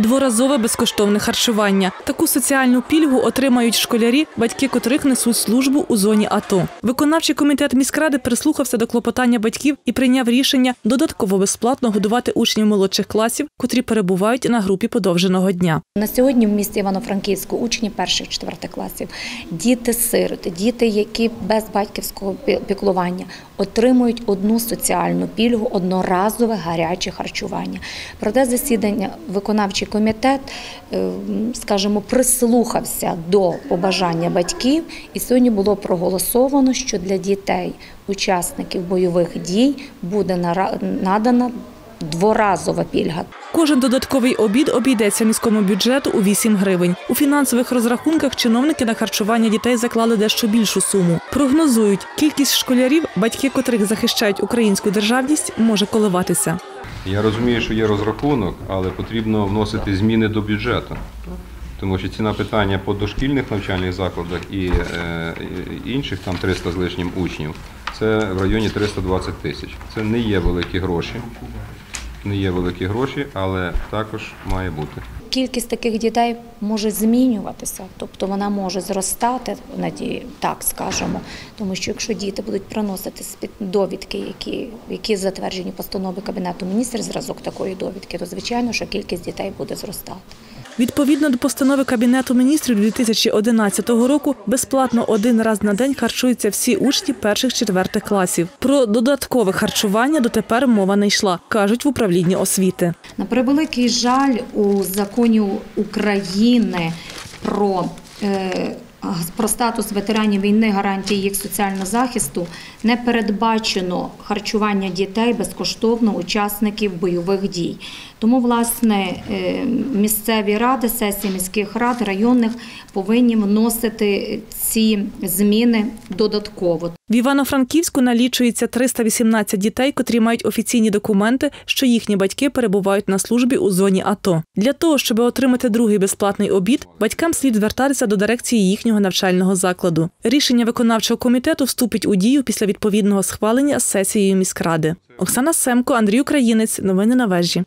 дворазове безкоштовне харчування. Таку соціальну пільгу отримають школярі, батьки котрих несуть службу у зоні АТО. Виконавчий комітет міськради прислухався до клопотання батьків і прийняв рішення додатково безплатно годувати учнів молодших класів, котрі перебувають на групі подовженого дня. На сьогодні в місті Івано-Франківську учні перших четвертих класів, діти-сироти, діти, які без батьківського піклування отримують одну соціальну пільгу, одноразове гаряче харчування. Проте засідання виконавчий комітет, е, скажімо, прислухався до побажання батьків, і сьогодні було проголосовано, що для дітей, учасників бойових дій, буде надана дворазова пільга. Кожен додатковий обід обійдеться міському бюджету у 8 гривень. У фінансових розрахунках чиновники на харчування дітей заклали дещо більшу суму. Прогнозують, кількість школярів, батьки котрих захищають українську державність, може коливатися. Я розумію, що є розрахунок, але потрібно вносити зміни до бюджету. Тому що ціна питання по дошкільних навчальних закладах і е, інших там 300 з лишнім учнів, це в районі 320 тисяч. Це не є великі гроші. Не є великі гроші, але також має бути. Кількість таких дітей може змінюватися, тобто вона може зростати, надію, так скажемо. Тому що якщо діти будуть приносити довідки, які, які затверджені постанови Кабінету міністрів, зразок такої довідки, то звичайно, що кількість дітей буде зростати. Відповідно до постанови Кабінету міністрів 2011 року, безплатно один раз на день харчуються всі учні перших четвертих класів. Про додаткове харчування дотепер мова не йшла, кажуть в управлінні освіти. На превеликий жаль, у законі України про, е, про статус ветеранів війни, гарантії їх соціального захисту не передбачено харчування дітей безкоштовно учасників бойових дій. Тому, власне, е, місцеві ради, сесії міських рад, районних повинні вносити ці зміни додатково. В Івано-Франківську налічується 318 дітей, котрі мають офіційні документи, що їхні батьки перебувають на службі у зоні АТО. Для того, щоб отримати другий безплатний обід, батькам слід звертатися до дирекції їхнього навчального закладу. Рішення виконавчого комітету вступить у дію після відповідного схвалення сесією міськради. Оксана Семко, Андрій Українець. Новини на вежі.